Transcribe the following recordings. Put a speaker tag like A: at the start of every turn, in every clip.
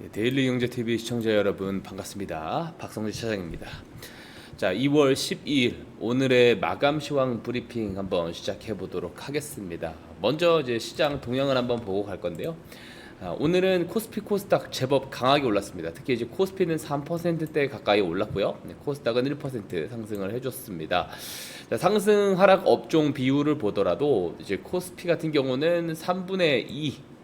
A: 네, 데일리 경제 TV 시청자 여러분 반갑습니다. 박성재 차장입니다. 자, 2월 12일 오늘의 마감 시황 브리핑 한번 시작해 보도록 하겠습니다. 먼저 이제 시장 동향을 한번 보고 갈 건데요. 아, 오늘은 코스피 코스닥 제법 강하게 올랐습니다. 특히 이제 코스피는 3%대 가까이 올랐고요. 네, 코스닥은 1% 상승을 해줬습니다. 자, 상승 하락 업종 비율을 보더라도 이제 코스피 같은 경우는 3분의 2 어,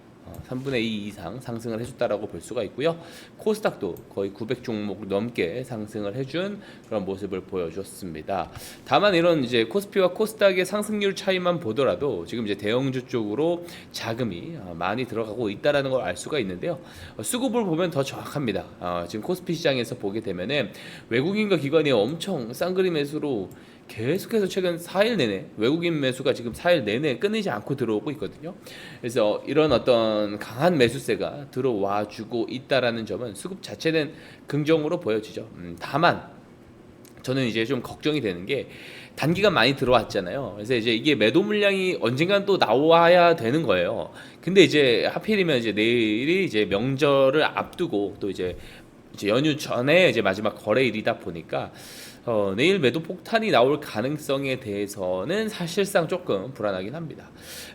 A: 3분의 2 이상 상승을 해줬다라고 볼 수가 있고요. 코스닥도 거의 900 종목 넘게 상승을 해준 그런 모습을 보여줬습니다. 다만 이런 이제 코스피와 코스닥의 상승률 차이만 보더라도 지금 이제 대형주 쪽으로 자금이 어, 많이 들어가고 있다라는 걸 알 수가 있는데요. 어, 수급을 보면 더 정확합니다. 어, 지금 코스피 시장에서 보게 되면은 외국인과 기관이 엄청 쌍그리 매수로 계속해서 최근 4일 내내 외국인 매수가 지금 4일 내내 끊이지 않고 들어오고 있거든요. 그래서 이런 어떤 강한 매수세가 들어와 주고 있다라는 점은 수급 자체는 긍정으로 보여지죠. 음, 다만 저는 이제 좀 걱정이 되는 게 단기간 많이 들어왔잖아요. 그래서 이제 이게 매도 물량이 언젠간 또 나와야 되는 거예요. 근데 이제 하필이면 이제 내일이 이제 명절을 앞두고 또 이제 이제 연휴 전에 이제 마지막 거래일이다 보니까 어, 내일 매도 폭탄이 나올 가능성에 대해서는 사실상 조금 불안하긴 합니다.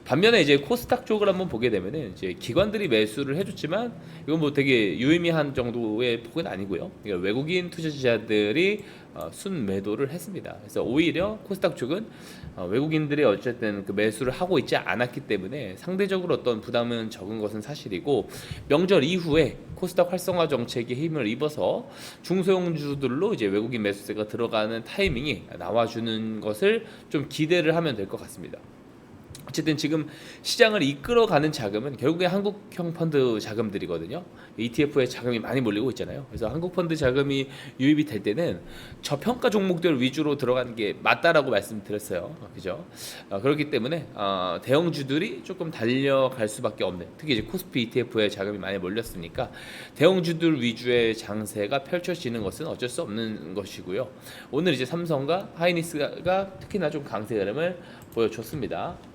A: 반면에 이제 코스닥 쪽을 한번 보게 되면은 이제 기관들이 매수를 해줬지만 이건 뭐 되게 유의미한 정도의 폭은 아니고요. 그러니까 외국인 투자자들이 어, 순 매도를 했습니다. 그래서 오히려 코스닥 쪽은 어, 외국인들이 어쨌든 그 매수를 하고 있지 않았기 때문에 상대적으로 어떤 부담은 적은 것은 사실이고 명절 이후에 코스닥 활성화 정책에 힘을 입어서 중소형주들로 이제 외국인 매수세가 들어가는 타이밍이 나와주는 것을 좀 기대를 하면 될 것 같습니다. 어쨌든 지금 시장을 이끌어가는 자금은 결국에 한국형 펀드 자금들이거든요. ETF에 자금이 많이 몰리고 있잖아요. 그래서 한국 펀드 자금이 유입이 될 때는 저평가 종목들 위주로 들어가는 게 맞다라고 말씀드렸어요. 어, 그죠? 어, 그렇기 때문에 어, 대형주들이 조금 달려갈 수밖에 없는. 특히 이제 코스피 ETF에 자금이 많이 몰렸으니까 대형주들 위주의 장세가 펼쳐지는 것은 어쩔 수 없는 것이고요. 오늘 이제 삼성과 하이닉스가 특히나 좀 강세 흐름을 보여줬습니다.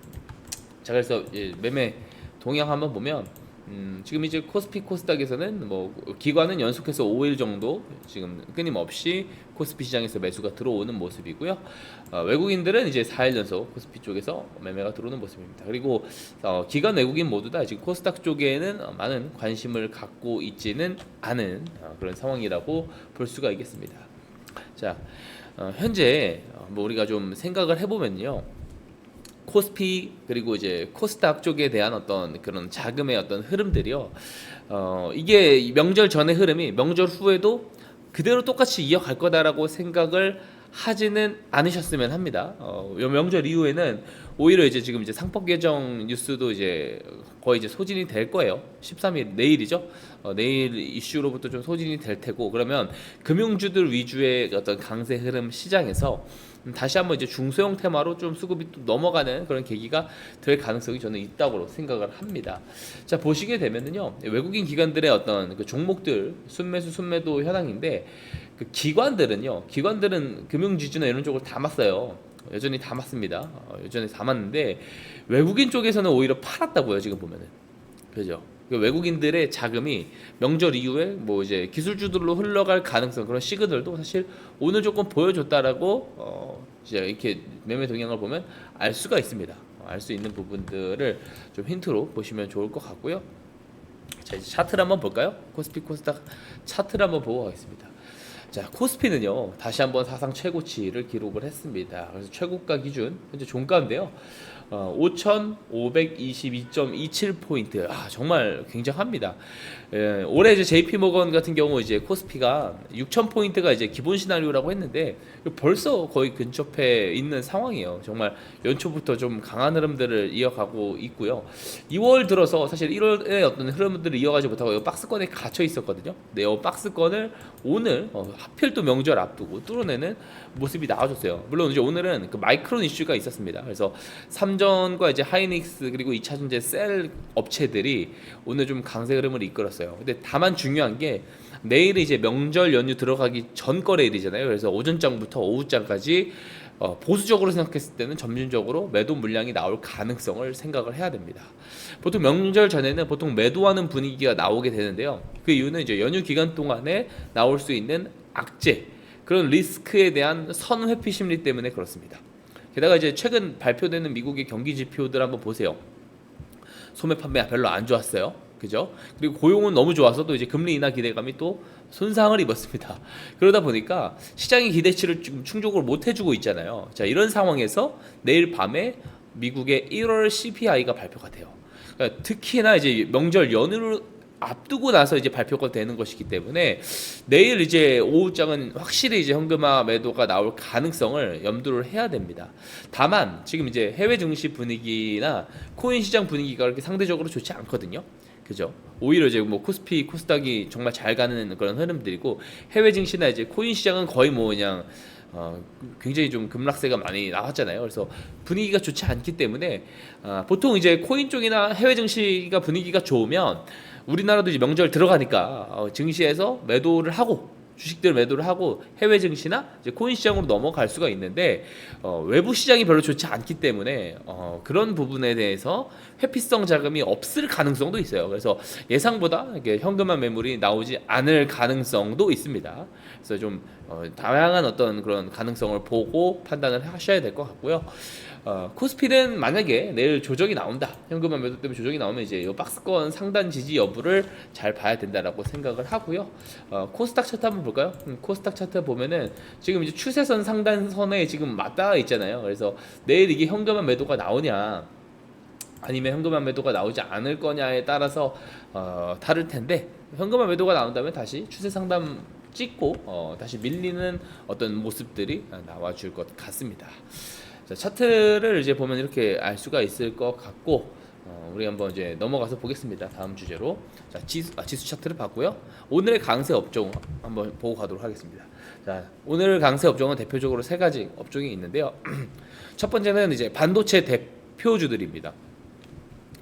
A: 자 그래서 이제 매매 동향 한번 보면 음, 지금 이제 코스피 코스닥에서는 뭐 기관은 연속해서 5일 정도 지금 끊임없이 코스피 시장에서 매수가 들어오는 모습이고요. 어, 외국인들은 이제 4일 연속 코스피 쪽에서 매매가 들어오는 모습입니다. 그리고 어, 기관 외국인 모두 다 지금 코스닥 쪽에는 어, 많은 관심을 갖고 있지는 않은 어, 그런 상황이라고 볼 수가 있겠습니다. 자 어, 현재 어, 뭐 우리가 좀 생각을 해보면요. 코스피 그리고 이제 코스닥 쪽에 대한 어떤 그런 자금의 어떤 흐름들이요. 어 이게 명절 전의 흐름이 명절 후에도 그대로 똑같이 이어갈 거다라고 생각을 하지는 않으셨으면 합니다. 어, 요 명절 이후에는 오히려 이제 지금 이제 상법 개정 뉴스도 이제 거의 이제 소진이 될 거예요. 13일 내일이죠. 어, 내일 이슈로부터 좀 소진이 될 테고 그러면 금융주들 위주의 어떤 강세 흐름 시장에서 음, 다시 한번 이제 중소형 테마로 좀 수급이 또 넘어가는 그런 계기가 될 가능성이 저는 있다고 생각을 합니다. 자 보시게 되면은요 외국인 기관들의 어떤 그 종목들 순매수 순매도 현황인데 그 기관들은요 기관들은 금융지주나 이런 쪽을 담았어요. 여전히 담았습니다. 어, 여전히 담았는데 외국인 쪽에서는 오히려 팔았다고요 지금 보면은 그죠? 그 외국인들의 자금이 명절 이후에 뭐 이제 기술주들로 흘러갈 가능성 그런 시그널도 사실 오늘 조금 보여줬다라고 어 이제 이렇게 매매 동향을 보면 알 수가 있습니다. 알 수 있는 부분들을 좀 힌트로 보시면 좋을 것 같고요. 자 이제 차트를 한번 볼까요? 코스피 코스닥 차트를 한번 보고 가겠습니다. 자 코스피는요 다시 한번 사상 최고치를 기록을 했습니다. 그래서 최고가 기준 현재 종가인데요. 어, 5,522.27 포인트. 아 정말 굉장합니다. 예, 올해 이제 JP 모건 같은 경우 이제 코스피가 6,000 포인트가 이제 기본 시나리오라고 했는데 벌써 거의 근접해 있는 상황이에요. 정말 연초부터 좀 강한 흐름들을 이어가고 있고요. 2월 들어서 사실 1월에 어떤 흐름들을 이어가지 못하고 이 박스권에 갇혀 있었거든요. 네, 이 박스권을 오늘 어, 하필 또 명절 앞두고 뚫어내는 모습이 나와줬어요. 물론 이제 오늘은 그 마이크론 이슈가 있었습니다. 그래서 삼전과 이제 하이닉스 그리고 2차 전지 셀 업체들이 오늘 좀 강세 흐름을 이끌었어요. 근데 다만 중요한 게 내일이 이제 명절 연휴 들어가기 전 거래일이잖아요. 그래서 오전장부터 오후장까지 어, 보수적으로 생각했을 때는 점진적으로 매도 물량이 나올 가능성을 생각을 해야 됩니다. 보통 명절 전에는 보통 매도하는 분위기가 나오게 되는데요. 그 이유는 이제 연휴 기간 동안에 나올 수 있는 악재 그런 리스크에 대한 선회피 심리 때문에 그렇습니다. 게다가 이제 최근 발표되는 미국의 경기 지표들 한번 보세요. 소매 판매 별로 안 좋았어요. 그죠? 그리고 고용은 너무 좋아서 또 이제 금리 인하 기대감이 또 손상을 입었습니다. 그러다 보니까 시장의 기대치를 지금 충족을 못 해주고 있잖아요. 자 이런 상황에서 내일 밤에 미국의 1월 CPI가 발표가 돼요. 그러니까 특히나 이제 명절 연휴를 앞두고 나서 이제 발표가 되는 것이기 때문에 내일 이제 오후장은 확실히 이제 현금화 매도가 나올 가능성을 염두를 해야 됩니다. 다만 지금 이제 해외 증시 분위기나 코인 시장 분위기가 그렇게 상대적으로 좋지 않거든요. 그죠? 오히려 이제 뭐 코스피, 코스닥이 정말 잘 가는 그런 흐름들이고 해외 증시나 이제 코인 시장은 거의 뭐 그냥 어, 굉장히 좀 급락세가 많이 나왔잖아요. 그래서 분위기가 좋지 않기 때문에 어, 보통 이제 코인 쪽이나 해외 증시가 분위기가 좋으면 우리나라도 이제 명절 들어가니까 어, 증시에서 매도를 하고 주식들 매도를 하고 해외 증시나 이제 코인 시장으로 넘어갈 수가 있는데 어, 외부 시장이 별로 좋지 않기 때문에 어, 그런 부분에 대해서 회피성 자금이 없을 가능성도 있어요. 그래서 예상보다 이게 현금화 매물이 나오지 않을 가능성도 있습니다. 그래서 좀 어, 다양한 어떤 그런 가능성을 보고 판단을 하셔야 될 것 같고요. 어, 코스피는 만약에 내일 조정이 나온다. 현금화 매도 때문에 조정이 나오면 이제 이 박스권 상단 지지 여부를 잘 봐야 된다라고 생각을 하고요. 어, 코스닥 차트 한번 볼까요? 음, 코스닥 차트 보면은 지금 이제 추세선 상단선에 지금 맞닿아 있잖아요. 그래서 내일 이게 현금화 매도가 나오냐 아니면 현금화 매도가 나오지 않을 거냐에 따라서 어, 다를 텐데 현금화 매도가 나온다면 다시 추세 상단 찍고 어, 다시 밀리는 어떤 모습들이 나와줄 것 같습니다. 자, 차트를 이제 보면 이렇게 알 수가 있을 것 같고 어, 우리 한번 이제 넘어가서 보겠습니다. 다음 주제로 자 지수, 아, 지수 차트를 봤고요. 오늘의 강세 업종 한번 보고 가도록 하겠습니다. 자 오늘 강세 업종은 대표적으로 세 가지 업종이 있는데요. 첫 번째는 이제 반도체 대표주들입니다.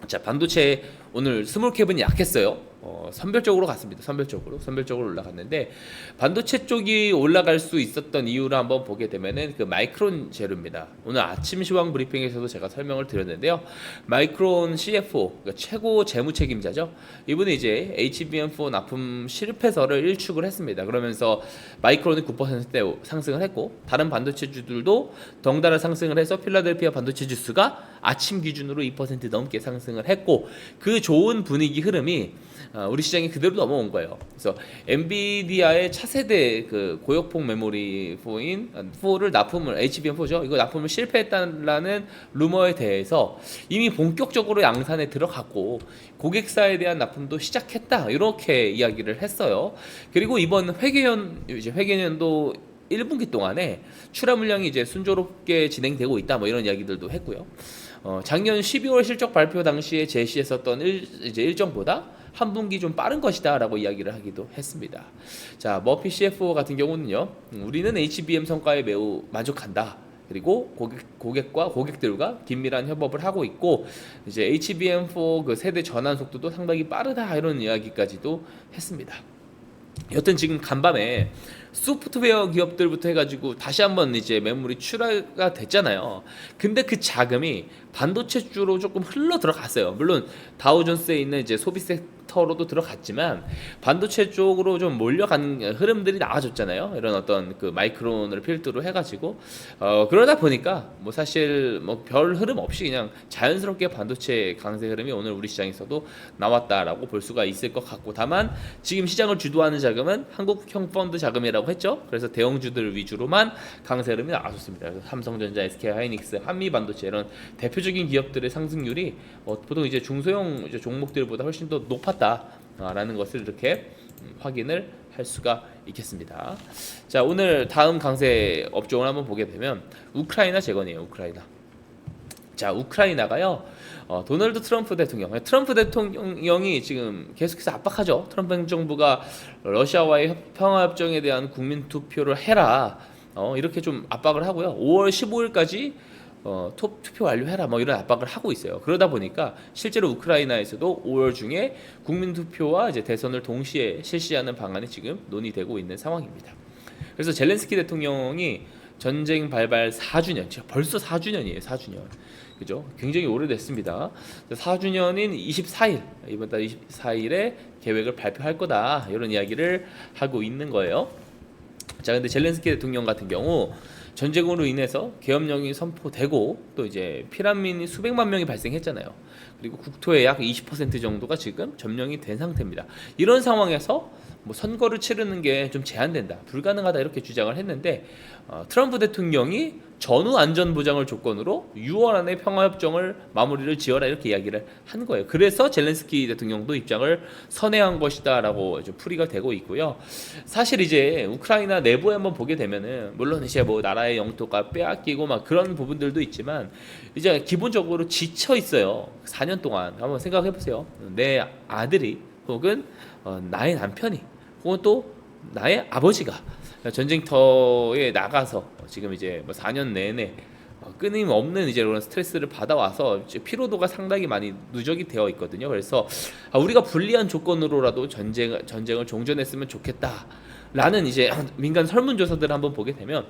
A: 자 반도체 오늘 스몰캡은 약했어요. 어, 선별적으로 갔습니다. 선별적으로 선별적으로 올라갔는데 반도체 쪽이 올라갈 수 있었던 이유를 한번 보게 되면은 그 마이크론 재료입니다. 오늘 아침 시황 브리핑에서도 제가 설명을 드렸는데요. 마이크론 CFO 그러니까 최고 재무 책임자죠. 이분이 이제 HBM4 납품 실패설을 일축을 했습니다. 그러면서 마이크론이 9%대 상승을 했고 다른 반도체 주들도 덩달아 상승을 해서 필라델피아 반도체 지수가 아침 기준으로 2% 넘게 상승을 했고 그 좋은 분위기 흐름이 어, 우리 시장에 그대로 넘어온 거예요. 그래서 엔비디아의 차세대 그 고역폭 메모리 4인 4를 납품을 HBM4죠. 이거 납품을 실패했다라는 루머에 대해서 이미 본격적으로 양산에 들어갔고 고객사에 대한 납품도 시작했다. 이렇게 이야기를 했어요. 그리고 이번 회계연 이제 회계연도 1분기 동안에 출하 물량이 이제 순조롭게 진행되고 있다. 뭐 이런 이야기들도 했고요. 어, 작년 12월 실적 발표 당시에 제시했었던 일, 이제 일정보다 한 분기 좀 빠른 것이다라고 이야기를 하기도 했습니다. 자, 머피 CFO 같은 경우는요, 음, 우리는 HBM 성과에 매우 만족한다. 그리고 고객, 고객 과 고객들과 긴밀한 협업을 하고 있고 이제 HBM4 그 세대 전환 속도도 상당히 빠르다 이런 이야기까지도 했습니다. 여튼 지금 간밤에 소프트웨어 기업들부터 해가지고 다시 한번 이제 매물이 출하가 됐잖아요. 근데 그 자금이 반도체 주로 조금 흘러 들어갔어요. 물론 다우존스에 있는 이제 소비 섹터로도 들어갔지만 반도체 쪽으로 좀 몰려간 흐름들이 나와줬잖아요. 이런 어떤 그 마이크론을 필두로 해가지고 어 그러다 보니까 뭐 사실 뭐 별 흐름 없이 그냥 자연스럽게 반도체 강세 흐름이 오늘 우리 시장에서도 나왔다라고 볼 수가 있을 것 같고 다만 지금 시장을 주도하는 자금은 한국형 펀드 자금이라고 했죠. 그래서 대형주들 위주로만 강세 흐름이 나왔습니다. 그래서 삼성전자, SK하이닉스, 한미반도체 이런 대표적인 기업들의 상승률이 어, 보통 이제 중소형 이제 종목들보다 훨씬 더 높았다 라는 것을 이렇게 음, 확인을 할 수가 있겠습니다. 자 오늘 다음 강세 업종을 한번 보게 되면 우크라이나 재건이에요. 우크라이나. 자 우크라이나가요 어, 도널드 트럼프 대통령 트럼프 대통령이 지금 계속해서 압박하죠 트럼프 행정부가 러시아와의 평화 협정에 대한 국민 투표를 해라 어, 이렇게 좀 압박을 하고요 5월 15일까지 어, 투, 투표 완료해라 뭐 이런 압박을 하고 있어요 그러다 보니까 실제로 우크라이나에서도 5월 중에 국민 투표와 이제 대선을 동시에 실시하는 방안이 지금 논의되고 있는 상황입니다 그래서 젤렌스키 대통령이 전쟁 발발 4주년. 벌써 4주년이에요. 4주년. 그죠? 굉장히 오래됐습니다. 4주년인 24일 이번 달 24일에 계획을 발표할 거다 이런 이야기를 하고 있는 거예요. 자, 근데 젤렌스키 대통령 같은 경우 전쟁으로 인해서 계엄령이 선포되고 또 이제 피난민이 수백만 명이 발생했잖아요. 그리고 국토의 약 20% 정도가 지금 점령이 된 상태입니다. 이런 상황에서 뭐 선거를 치르는 게 좀 제한된다, 불가능하다 이렇게 주장을 했는데 어, 트럼프 대통령이 전후 안전 보장을 조건으로 6월 안에 평화 협정을 마무리를 지어라 이렇게 이야기를 한 거예요. 그래서 젤렌스키 대통령도 입장을 선회한 것이다라고 좀 풀이가 되고 있고요. 사실 이제 우크라이나 내부에 한번 보게 되면은 물론 이제 뭐 나라의 영토가 빼앗기고 막 그런 부분들도 있지만 이제 기본적으로 지쳐 있어요. 4년 동안 한번 생각해 보세요. 내 아들이 혹은 어, 나의 남편이 혹은 또 나의 아버지가 전쟁터에 나가서 지금 이제 뭐 4년 내내 어, 끊임없는 이제 그런 스트레스를 받아와서 피로도가 상당히 많이 누적이 되어 있거든요. 그래서 아, 우리가 불리한 조건으로라도 전쟁 전쟁을 종전했으면 좋겠다라는 이제 민간 설문조사들을 한번 보게 되면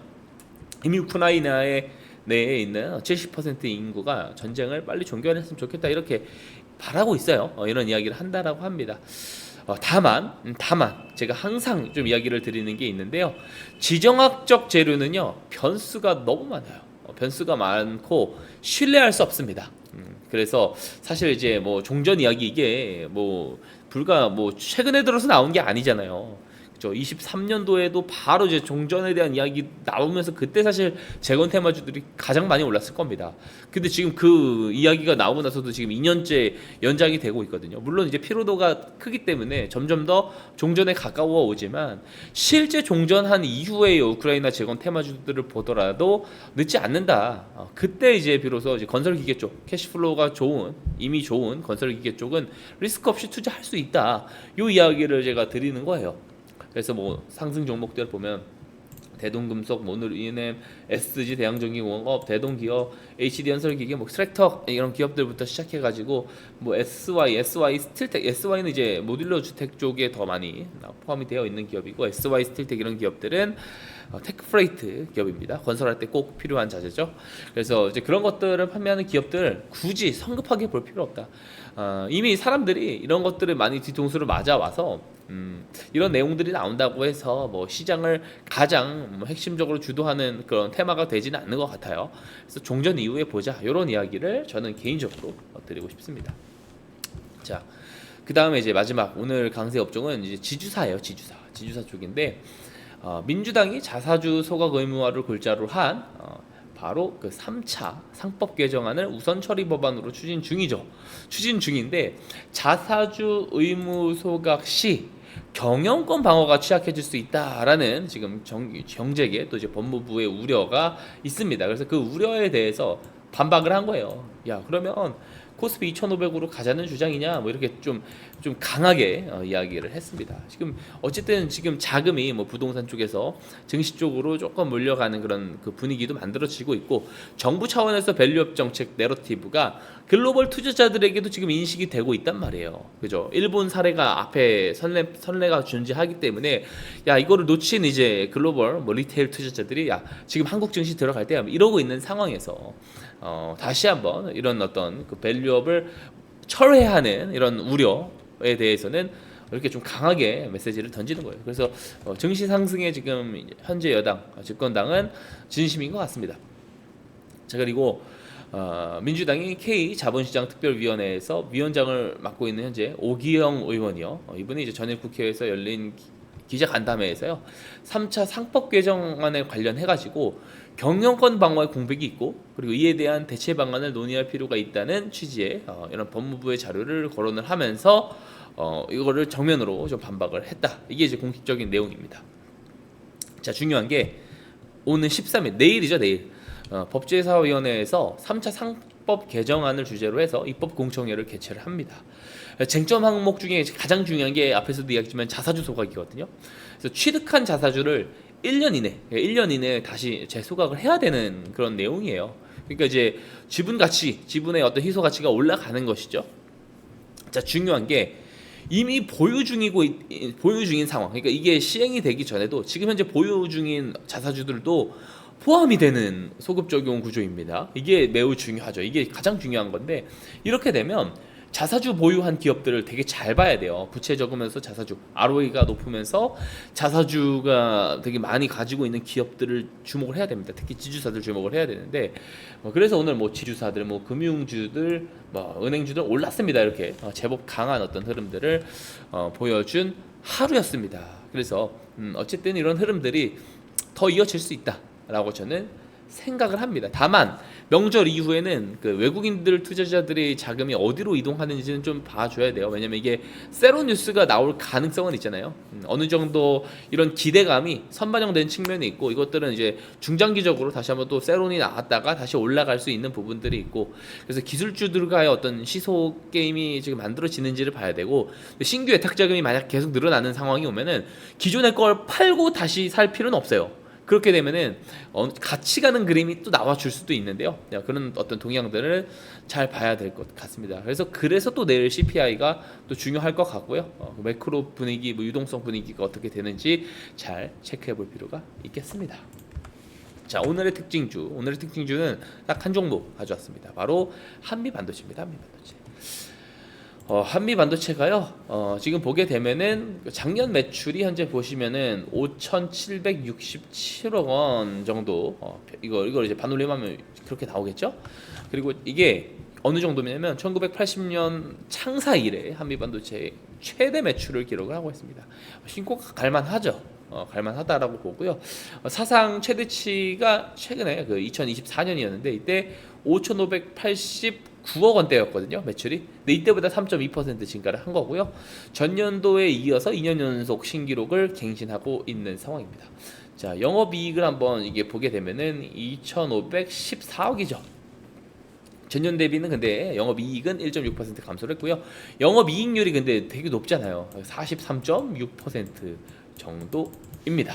A: 이미 우크라이나에 내에 있는 70% 인구가 전쟁을 빨리 종결했으면 좋겠다 이렇게 바라고 있어요. 어, 이런 이야기를 한다라고 합니다. 어, 다만, 음, 다만 제가 항상 좀 이야기를 드리는 게 있는데요. 지정학적 재료는요 변수가 너무 많아요. 어, 변수가 많고 신뢰할 수 없습니다. 음, 그래서 사실 이제 뭐 종전 이야기 이게 뭐 불과 뭐 최근에 들어서 나온 게 아니잖아요. 그죠? 23년도에도 바로 이제 종전에 대한 이야기 나오면서 그때 사실 재건 테마주들이 가장 많이 올랐을 겁니다. 근데 지금 그 이야기가 나오고 나서도 지금 2년째 연장이 되고 있거든요. 물론 이제 피로도가 크기 때문에 점점 더 종전에 가까워 오지만 실제 종전한 이후의 우크라이나 재건 테마주들을 보더라도 늦지 않는다. 어, 그때 이제 비로소 이제 건설 기계 쪽 캐시플로우가 좋은 이미 좋은 건설 기계 쪽은 리스크 없이 투자할 수 있다. 요 이야기를 제가 드리는 거예요. 그래서 뭐 상승 종목들 보면 대동금속, 모노리넴, SG 대양전기공업, 대동기업, HD연설기계, 뭐 트랙터 이런 기업들부터 시작해가지고 뭐 SY, SY 스틸텍, SY는 이제 모듈러 주택 쪽에 더 많이 포함이 되어 있는 기업이고 SY 스틸텍 이런 기업들은 어, 테크프레이트 기업입니다. 건설할 때 꼭 필요한 자재죠. 그래서 이제 그런 것들을 판매하는 기업들 굳이 성급하게 볼 필요 없다. 어, 이미 사람들이 이런 것들을 많이 뒤통수를 맞아와서 음, 이런 내용들이 나온다고 해서 뭐 시장을 가장 뭐 핵심적으로 주도하는 그런 테마가 되지는 않는 것 같아요. 그래서 종전 이후에 보자 이런 이야기를 저는 개인적으로 드리고 싶습니다. 자, 그 다음에 이제 마지막 오늘 강세 업종은 이제 지주사예요. 지주사, 지주사 쪽인데 어, 민주당이 자사주 소각 의무화를 골자로 한 어, 바로 그 3차 상법 개정안을 우선 처리 법안으로 추진 중이죠. 추진 중인데 자사주 의무 소각 시 경영권 방어가 취약해질 수 있다라는 지금 정, 경제계 또 이제 법무부의 우려가 있습니다. 그래서 그 우려에 대해서 반박을 한 거예요. 야 그러면 코스피 2,500으로 가자는 주장이냐 뭐 이렇게 좀좀 강하게 어, 이야기를 했습니다. 지금 어쨌든 지금 자금이 뭐 부동산 쪽에서 증시 쪽으로 조금 몰려가는 그런 그 분위기도 만들어지고 있고 정부 차원에서 밸류업 정책 내러티브가 글로벌 투자자들에게도 지금 인식이 되고 있단 말이에요. 그죠? 일본 사례가 앞에 선례 선례가 존재하기 때문에 야 이거를 놓친 이제 글로벌 뭐 리테일 투자자들이 야 지금 한국 증시 들어갈 때 이러고 있는 상황에서 어, 다시 한번 이런 어떤 그 밸류 업을 철회하는 이런 우려에 대해서는 이렇게 좀 강하게 메시지를 던지는 거예요. 그래서 어, 증시 상승에 지금 현재 여당 집권당은 진심인 것 같습니다. 자 그리고 어, 민주당이 K 자본시장 특별위원회에서 위원장을 맡고 있는 현재 오기영 의원이요. 어, 이분이 이제 전일 국회에서 열린 기- 기자 간담회에서요. 3차 상법 개정안에 관련해 가지고 경영권 방어의 공백이 있고 그리고 이에 대한 대체 방안을 논의할 필요가 있다는 취지의 어, 이런 법무부의 자료를 거론을 하면서 어, 이거를 정면으로 좀 반박을 했다. 이게 이제 공식적인 내용입니다. 자 중요한 게 오늘 13일 내일이죠 내일 어, 법제사위원회에서 3차 상법 개정안을 주제로 해서 입법 공청회를 개최를 합니다. 쟁점 항목 중에 가장 중요한 게 앞에서도 이야기했지만 자사주 소각이거든요. 그래서 취득한 자사주를 1년 이내, 1년 이내에 다시 재소각을 해야 되는 그런 내용이에요. 그러니까 이제 지분 가치, 지분의 어떤 희소 가치가 올라가는 것이죠. 자 중요한 게 이미 보유 중이고 있- 보유 중인 상황. 그러니까 이게 시행이 되기 전에도 지금 현재 보유 중인 자사주들도 포함이 되는 소급 적용 구조입니다. 이게 매우 중요하죠. 이게 가장 중요한 건데 이렇게 되면 자사주 보유한 기업들을 되게 잘 봐야 돼요. 부채 적으면서 자사주 ROE가 높으면서 자사주가 되게 많이 가지고 있는 기업들을 주목을 해야 됩니다. 특히 지주사들 주목을 해야 되는데 어, 그래서 오늘 뭐 지주사들, 뭐 금융주들, 뭐 은행주들 올랐습니다. 이렇게 어, 제법 강한 어떤 흐름들을 어, 보여준 하루였습니다. 그래서 음, 어쨌든 이런 흐름들이 더 이어질 수 있다라고 저는 생각을 합니다. 다만 명절 이후에는 그 외국인들 투자자들의 자금이 어디로 이동하는지는 좀 봐줘야 돼요. 왜냐면 이게 세로 뉴스가 나올 가능성은 있잖아요. 음, 어느 정도 이런 기대감이 선반영된 측면이 있고 이것들은 이제 중장기적으로 다시 한번 또 세론이 나왔다가 다시 올라갈 수 있는 부분들이 있고 그래서 기술주들과의 어떤 시소 게임이 지금 만들어지는지를 봐야 되고 신규 예탁 자금이 만약 계속 늘어나는 상황이 오면은 기존의 걸 팔고 다시 살 필요는 없어요. 그렇게 되면은 어, 같이 가는 그림이 또 나와 줄 수도 있는데요. 야, 그런 어떤 동향들을 잘 봐야 될 것 같습니다. 그래서 그래서 또 내일 CPI가 또 중요할 것 같고요. 어, 매크로 분위기, 뭐 유동성 분위기가 어떻게 되는지 잘 체크해 볼 필요가 있겠습니다. 자 오늘의 특징주 오늘의 특징주는 딱 한 종목 가져왔습니다. 바로 한미 반도체입니다. 한미 반도체. 어, 한미 반도체가요. 어, 지금 보게 되면은 작년 매출이 현재 보시면은 5,767억 원 정도. 어, 이거 이걸 이제 반올림하면 그렇게 나오겠죠? 그리고 이게 어느 정도냐면 1980년 창사 이래 한미 반도체 최대 매출을 기록을 하고 있습니다. 신고가 갈만하죠. 어, 갈만하다라고 보고요. 어, 사상 최대치가 최근에 그 2024년이었는데 이때 5,589억 원대였거든요 매출이. 근데 이때보다 3.2% 증가를 한 거고요. 전년도에 이어서 2년 연속 신기록을 갱신하고 있는 상황입니다. 자 영업이익을 한번 이게 보게 되면은 2,514억이죠. 전년 대비는 근데 영업이익은 1.6% 감소를 했고요. 영업이익률이 근데 되게 높잖아요. 43.6% 정도입니다.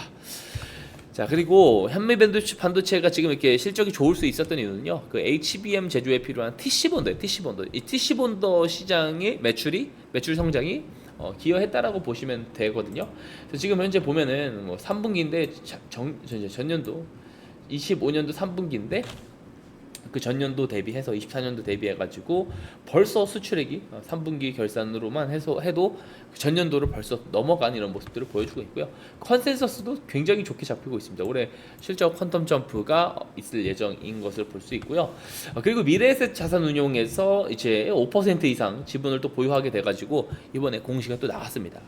A: 자 그리고 현미 반도체 반도체가 지금 이렇게 실적이 좋을 수 있었던 이유는요. 그 HBM 제조에 필요한 TC 본드, TC 본드, 이 TC 본드 시장의 매출이 매출 성장이 어, 기여했다라고 보시면 되거든요. 그래서 지금 현재 보면은 뭐 3분기인데 정, 전- 전년도 25년도 3분기인데 그 전년도 대비해서 24년도 대비해가지고 벌써 수출액이 어, 3분기 결산으로만 해서 해도 그 전년도를 벌써 넘어간 이런 모습들을 보여주고 있고요. 컨센서스도 굉장히 좋게 잡히고 있습니다. 올해 실적 퀀텀 점프가 있을 예정인 것을 볼 수 있고요. 어, 그리고 미래에셋 자산 운용에서 이제 5% 이상 지분을 또 보유하게 돼가지고 이번에 공시가 또 나왔습니다.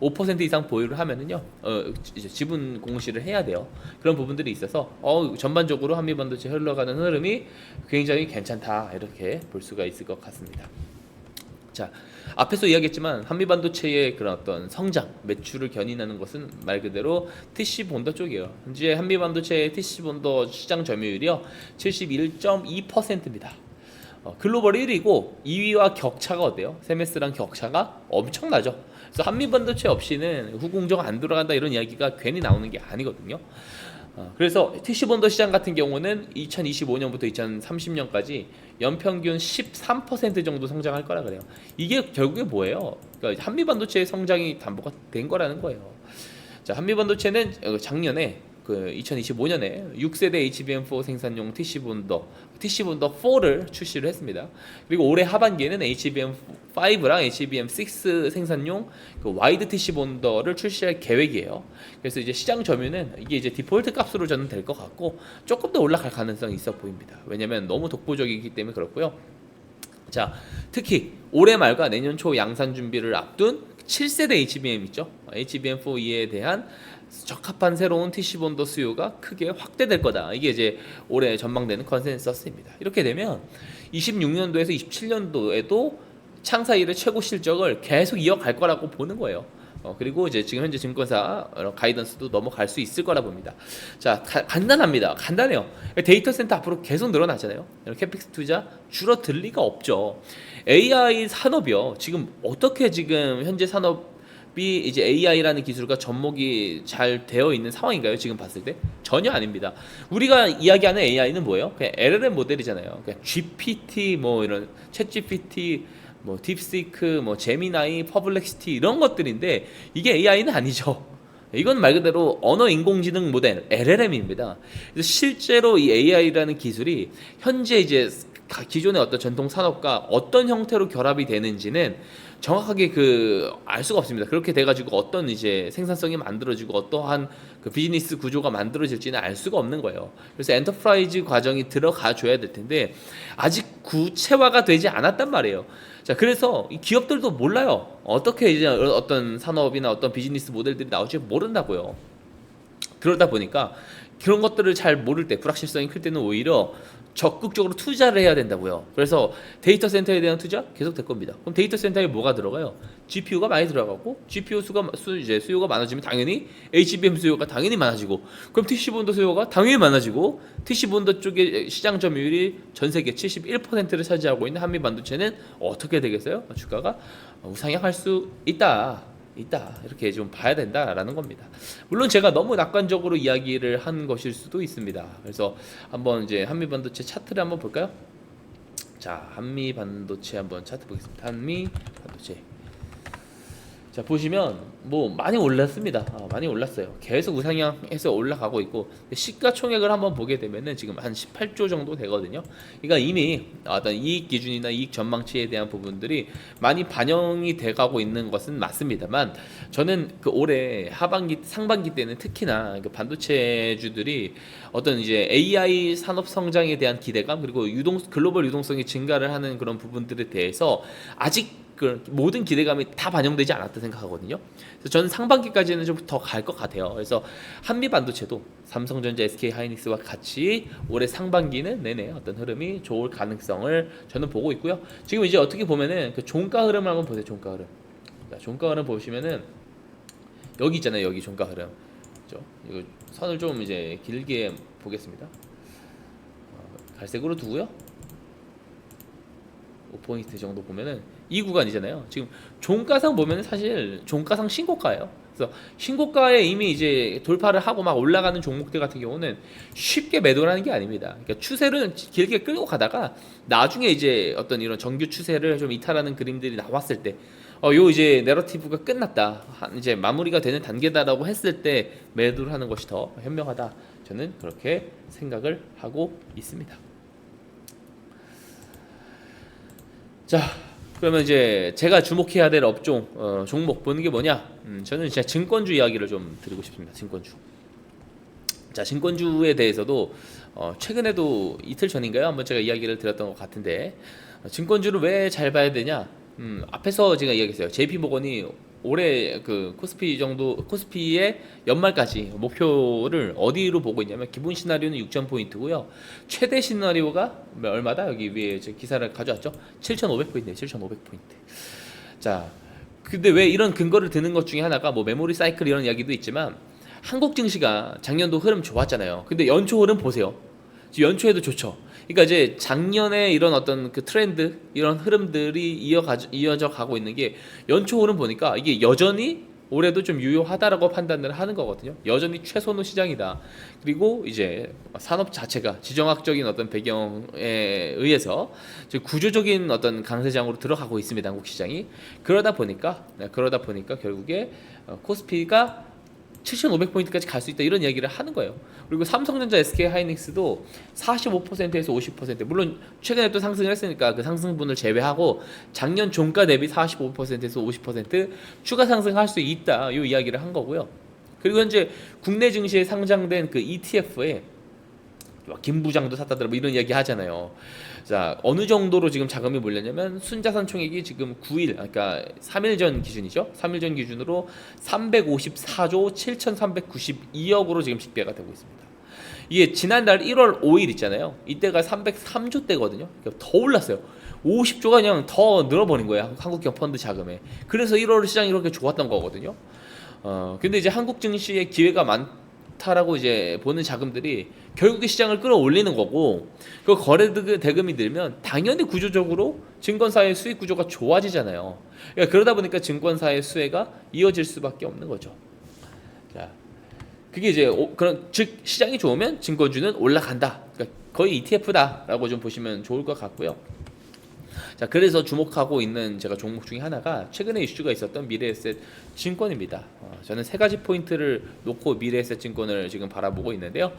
A: 5% 이상 보유를 하면은요, 어, 이제 지분 공시를 해야 돼요. 그런 부분들이 있어서 어, 전반적으로 한미반도체 흘러가는 흐름이 굉장히 괜찮다 이렇게 볼 수가 있을 것 같습니다. 자 앞에서 이야기했지만 한미 반도체의 그런 어떤 성장 매출을 견인하는 것은 말 그대로 TC 본더 쪽이에요. 현재 한미 반도체의 TC 본더 시장 점유율이요 71.2%입니다. 어, 글로벌 1위고 2위와 격차가 어때요? 세메스랑 격차가 엄청나죠. 그래서 한미 반도체 없이는 후공정 안 돌아간다 이런 이야기가 괜히 나오는 게 아니거든요. 어, 그래서 본더 시장 같은 경우는 2025년부터 2030년까지 연평균 13% 정도 성장할 거라 그래요. 이게 결국에 뭐예요? 그러니까 한미 반도체의 성장이 담보가 된 거라는 거예요. 자, 한미 반도체는 어, 작년에 그 2025년에 6세대 HBM4 생산용 TC 본더 TC 본더 4를 출시를 했습니다. 그리고 올해 하반기에는 HBM5랑 HBM6 생산용 그 와이드 TC 본더를 출시할 계획이에요. 그래서 이제 시장 점유는 이게 이제 디폴트 값으로 저는 될 것 같고 조금 더 올라갈 가능성이 있어 보입니다. 왜냐면 너무 독보적이기 때문에 그렇고요. 자, 특히 올해 말과 내년 초 양산 준비를 앞둔 7세대 HBM 있죠. HBM4E에 대한 적합한 새로운 TC 본더 수요가 크게 확대될 거다. 이게 이제 올해 전망되는 컨센서스입니다. 이렇게 되면 26년도에서 27년도에도 창사 이래 최고 실적을 계속 이어갈 거라고 보는 거예요. 어, 그리고 이제 지금 현재 증권사 어, 가이던스도 넘어갈 수 있을 거라 봅니다. 자, 가- 간단합니다. 간단해요. 데이터 센터 앞으로 계속 늘어나잖아요. 캐픽스 투자 줄어들 리가 없죠. AI 산업이요. 지금 어떻게 지금 현재 산업 이 이제 AI라는 기술과 접목이 잘 되어 있는 상황인가요? 지금 봤을 때 전혀 아닙니다. 우리가 이야기하는 AI는 뭐예요? 그냥 LLM 모델이잖아요. 그냥 GPT 뭐 이런 챗 GPT 뭐 딥시크, 뭐 제미나이, 퍼블렉시티 이런 것들인데 이게 AI는 아니죠. 이건 말 그대로 언어 인공지능 모델 LLM입니다. 그래서 실제로 이 AI라는 기술이 현재 이제 가- 기존의 어떤 전통 산업과 어떤 형태로 결합이 되는지는 정확하게 그 알 수가 없습니다. 그렇게 돼가지고 어떤 이제 생산성이 만들어지고 어떠한 그 비즈니스 구조가 만들어질지는 알 수가 없는 거예요. 그래서 엔터프라이즈 과정이 들어가 줘야 될 텐데 아직 구체화가 되지 않았단 말이에요. 자, 그래서 이 기업들도 몰라요. 어떻게 이제 어떤 산업이나 어떤 비즈니스 모델들이 나올지 모른다고요. 그러다 보니까 그런 것들을 잘 모를 때 불확실성이 클 때는 오히려 적극적으로 투자를 해야 된다고요. 그래서 데이터 센터에 대한 투자 계속 될 겁니다. 그럼 데이터 센터에 뭐가 들어가요? GPU가 많이 들어가고 GPU 수가 수 이제 수요가 많아지면 당연히 HBM 수요가 당연히 많아지고 그럼 TC 본도 수요가 당연히 많아지고 TC 본도 쪽의 시장 점유율이 전 세계 71%를 차지하고 있는 한미 반도체는 어떻게 되겠어요? 주가가 우상향할 수 있다. 있다 이렇게 좀 봐야 된다라는 겁니다. 물론 제가 너무 낙관적으로 이야기를 한 것일 수도 있습니다. 그래서 한번 이제 한미 반도체 차트를 한번 볼까요? 자 한미 반도체 한번 차트 보겠습니다. 한미 반도체 자 보시면 뭐 많이 올랐습니다. 아, 많이 올랐어요. 계속 우상향해서 올라가고 있고 시가총액을 한번 보게 되면은 지금 한 18조 정도 되거든요. 그러니까 이미 어떤 이익 기준이나 이익 전망치에 대한 부분들이 많이 반영이 돼가고 있는 것은 맞습니다만 저는 그 올해 하반기 상반기 때는 특히나 그 반도체주들이 어떤 이제 AI 산업 성장에 대한 기대감 그리고 유동 글로벌 유동성이 증가를 하는 그런 부분들에 대해서 아직 그 모든 기대감이 다 반영되지 않았다 생각하거든요. 그래서 저는 상반기까지는 좀 더 갈 것 같아요. 그래서 한미 반도체도 삼성전자, SK 하이닉스와 같이 올해 상반기는 내내 어떤 흐름이 좋을 가능성을 저는 보고 있고요. 지금 이제 어떻게 보면은 그 종가 흐름을 한번 보세요. 종가 흐름. 자, 종가 흐름 보시면은 여기 있잖아요. 여기 종가 흐름. 그죠? 이거 선을 좀 이제 길게 보겠습니다. 어, 갈색으로 두고요. 5포인트 정도 보면은 이 구간이잖아요. 지금 종가상 보면은 사실 종가상 신고가예요. 그래서 신고가에 이미 이제 돌파를 하고 막 올라가는 종목들 같은 경우는 쉽게 매도를 하는 게 아닙니다. 그러니까 추세를 길게 끌고 가다가 나중에 이제 어떤 이런 정규 추세를 좀 이탈하는 그림들이 나왔을 때 어, 요 이제 내러티브가 끝났다. 한 이제 마무리가 되는 단계다라고 했을 때 매도를 하는 것이 더 현명하다. 저는 그렇게 생각을 하고 있습니다. 자, 그러면 이제 제가 주목해야 될 업종 어, 종목 보는 게 뭐냐? 음, 저는 진짜 증권주 이야기를 좀 드리고 싶습니다. 증권주. 자, 증권주에 대해서도 어, 최근에도 이틀 전인가요? 한번 제가 이야기를 드렸던 것 같은데 어, 증권주를 왜 잘 봐야 되냐? 음, 앞에서 제가 이야기했어요. JP 모건이 올해 그 코스피 정도 코스피의 연말까지 목표를 어디로 보고 있냐면 기본 시나리오는 6천 포인트고요. 최대 시나리오가 얼마다 여기 위에 제 기사를 가져왔죠. 7,500포인트, 7,500포인트. 자, 근데 왜 이런 근거를 드는 것 중에 하나가 뭐 메모리 사이클 이런 이야기도 있지만 한국 증시가 작년도 흐름 좋았잖아요. 근데 연초 흐름 보세요. 연초에도 좋죠. 그러니까 이제 작년에 이런 어떤 그 트렌드 이런 흐름들이 이어가 이어져 가고 있는 게 연초 흐름 보니까 이게 여전히 올해도 좀 유효하다라고 판단을 하는 거거든요. 여전히 최선호 시장이다. 그리고 이제 산업 자체가 지정학적인 어떤 배경에 의해서 구조적인 어떤 강세장으로 들어가고 있습니다. 한국 시장이 그러다 보니까 네, 그러다 보니까 결국에 어, 코스피가 7,500포인트까지 갈 수 있다 이런 이야기를 하는 거예요. 그리고 삼성전자, SK 하이닉스도 45%에서 50% 물론 최근에 또 상승을 했으니까 그 상승분을 제외하고 작년 종가 대비 45%에서 50% 추가 상승할 수 있다 이 이야기를 한 거고요. 그리고 현재 국내 증시에 상장된 그 ETF에 김 부장도 샀다더라 뭐 이런 이야기 하잖아요. 자 어느 정도로 지금 자금이 몰렸냐면 순자산 총액이 지금 9일 그러니까 3일 전 기준이죠. 3일 전 기준으로 354조 7,392억으로 지금 집계가 되고 있습니다. 이게 지난달 1월 5일 있잖아요. 이때가 303조 대거든요. 그러니까 더 올랐어요. 50조가 그냥 더 늘어버린 거예요. 한국형 펀드 자금에. 그래서 1월 시장이 이렇게 좋았던 거거든요. 어 근데 이제 한국 증시에 기회가 많 다라고 이제 보는 자금들이 결국에 시장을 끌어올리는 거고 그 거래 대- 대금이 늘면 당연히 구조적으로 증권사의 수익 구조가 좋아지잖아요. 그러니까 그러다 보니까 증권사의 수혜가 이어질 수밖에 없는 거죠. 자, 그게 이제 오- 그런 즉 시장이 좋으면 증권주는 올라간다. 그러니까 거의 ETF다라고 좀 보시면 좋을 것 같고요. 자, 그래서 주목하고 있는 제가 종목 중에 하나가 최근에 이슈가 있었던 미래에셋 증권입니다. 어, 저는 세 가지 포인트를 놓고 미래에셋 증권을 지금 바라보고 있는데요.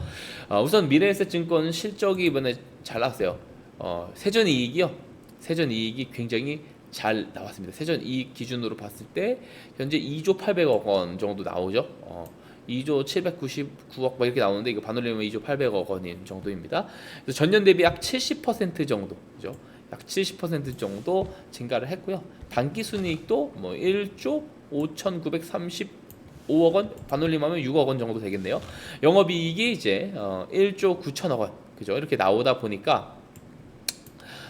A: 어, 우선 미래에셋 증권 실적이 이번에 잘 나왔어요. 어, 세전 이익이요. 세전 이익이 굉장히 잘 나왔습니다. 세전 이익 기준으로 봤을 때 현재 2조 800억 원 정도 나오죠. 어, 2조 799억 막 이렇게 나오는데 이거 반올리면 2조 800억 원인 정도입니다. 그래서 전년 대비 약 70% 정도, 그죠? 약 70% 정도 증가를 했고요. 단기 순이익도 뭐 1조 5,935억 원, 반올림하면 6억 원 정도 되겠네요. 영업이익이 이제 어, 1조 9천억 원, 그죠? 이렇게 나오다 보니까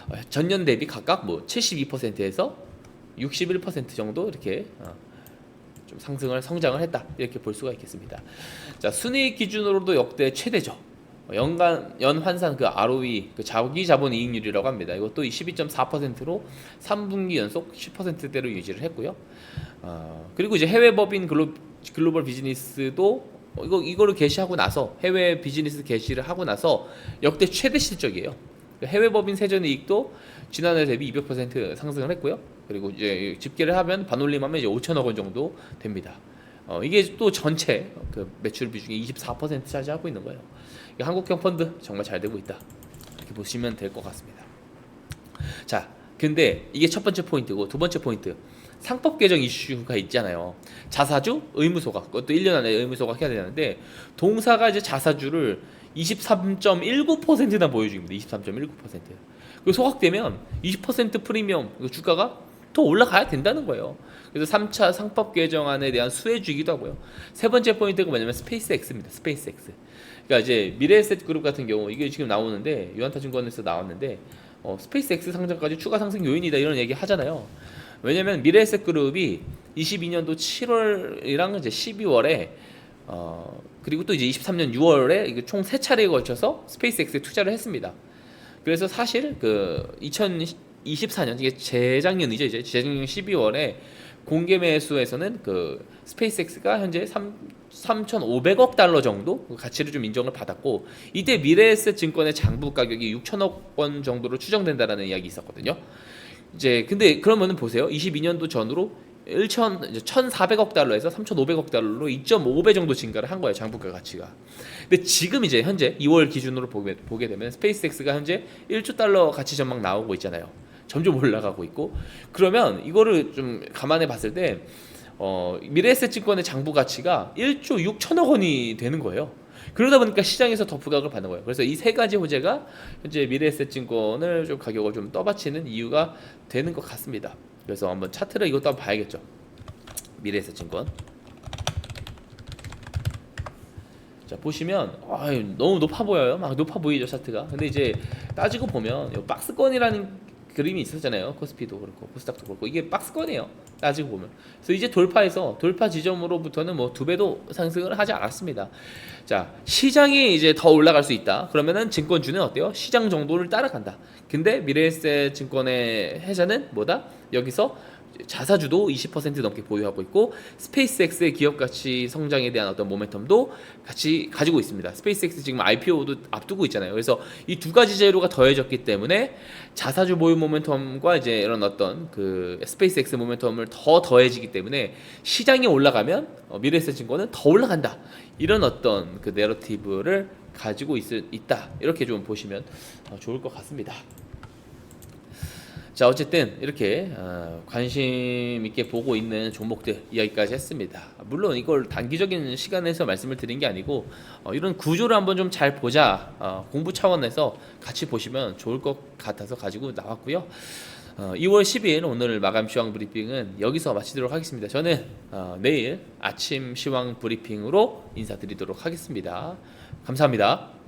A: 어, 전년 대비 각각 뭐 72%에서 61% 정도 이렇게 어, 좀 상승을 성장을 했다 이렇게 볼 수가 있겠습니다. 자 순이익 기준으로도 역대 최대죠. 어, 연간 연 환산 그 ROE 그 자기 자본 이익률이라고 합니다. 이것도 12.4%로 3분기 연속 10%대로 유지를 했고요. 어, 그리고 이제 해외 법인 글로, 글로벌 비즈니스도 어, 이거 이거를 개시하고 나서 해외 비즈니스 개시를 하고 나서 역대 최대 실적이에요. 해외 법인 세전 이익도 지난해 대비 200% 상승을 했고요. 그리고 이제 집계를 하면 반올림하면 이제 5천억 원 정도 됩니다. 어, 이게 또 전체 그 매출 비중이 24% 차지하고 있는 거예요. 한국형 펀드 정말 잘 되고 있다. 이렇게 보시면 될 것 같습니다. 자, 근데 이게 첫 번째 포인트고 두 번째 포인트. 상법 개정 이슈가 있잖아요. 자사주 의무 소각. 그것도 1년 안에 의무 소각 해야 되는데 동사가 이제 자사주를 23.19%나 보여 줍니다. 23.19%. 그 소각되면 20% 프리미엄 그 주가가 더 올라가야 된다는 거예요. 그래서 3차 상법 개정안에 대한 수혜주기도 하고요. 세 번째 포인트가 뭐냐면 스페이스 X입니다. 스페이스 X. 그러니까 이제 미래에셋 그룹 같은 경우 이게 지금 나오는데 유한타증권에서 나왔는데 어, 스페이스 X 상장까지 추가 상승 요인이다 이런 얘기 하잖아요. 왜냐면 미래에셋 그룹이 22년도 7월이랑 이제 12월에 어, 그리고 또 이제 23년 6월에 이게 총 세 차례에 걸쳐서 스페이스 X에 투자를 했습니다. 그래서 사실 그 2024년 이게 재작년이죠 이제 재작년 12월에 공개 매수에서는 그 스페이스X가 현재 3 3,500억 달러 정도 그 가치를 좀 인정을 받았고 이때 미래에셋 증권의 장부 가격이 6천억 원 정도로 추정된다라는 이야기 있었거든요. 이제 근데 그러면은 보세요. 22년도 전으로 1천 1,400억 달러에서 3,500억 달러로 2.5배 정도 증가를 한 거예요. 장부가 가치가. 근데 지금 이제 현재 2월 기준으로 보게, 보게 되면 스페이스X가 현재 1조 달러 가치 전망 나오고 있잖아요. 점점 올라가고 있고 그러면 이거를 좀 감안해 봤을 때 어, 미래에셋 증권의 장부 가치가 1조 6천억 원이 되는 거예요. 그러다 보니까 시장에서 더 부각을 받는 거예요. 그래서 이 세 가지 호재가 현재 미래에셋 증권을 좀 가격을 좀 떠받치는 이유가 되는 것 같습니다. 그래서 한번 차트를 이것도 한번 봐야겠죠. 미래에셋 증권. 자 보시면 아유, 너무 높아 보여요. 막 높아 보이죠 차트가. 근데 이제 따지고 보면 요 박스권이라는 그림이 있었잖아요. 코스피도 그렇고 코스닥도 그렇고 이게 박스권이에요. 따지고 보면. 그래서 이제 돌파해서 돌파 지점으로부터는 뭐 두 배도 상승을 하지 않았습니다. 자 시장이 이제 더 올라갈 수 있다. 그러면은 증권주는 어때요? 시장 정도를 따라간다. 근데 미래에셋 증권의 해자는 뭐다? 여기서 자사주도 20% 넘게 보유하고 있고 스페이스X의 기업 가치 성장에 대한 어떤 모멘텀도 같이 가지고 있습니다. 스페이스X 지금 IPO도 앞두고 있잖아요. 그래서 이 두 가지 재료가 더해졌기 때문에 자사주 보유 모멘텀과 이제 이런 어떤 그 스페이스X 모멘텀을 더 더해지기 때문에 시장이 올라가면 어, 미래에셋 증권은 더 올라간다. 이런 어떤 그 내러티브를 가지고 있, 있다. 이렇게 좀 보시면 어, 좋을 것 같습니다. 자 어쨌든 이렇게 어, 관심 있게 보고 있는 종목들 이야기까지 했습니다. 물론 이걸 단기적인 시간에서 말씀을 드린 게 아니고 어, 이런 구조를 한번 좀 잘 보자 어, 공부 차원에서 같이 보시면 좋을 것 같아서 가지고 나왔고요. 어, 2월 10일 오늘 마감 시황 브리핑은 여기서 마치도록 하겠습니다. 저는 어, 내일 아침 시황 브리핑으로 인사드리도록 하겠습니다. 감사합니다.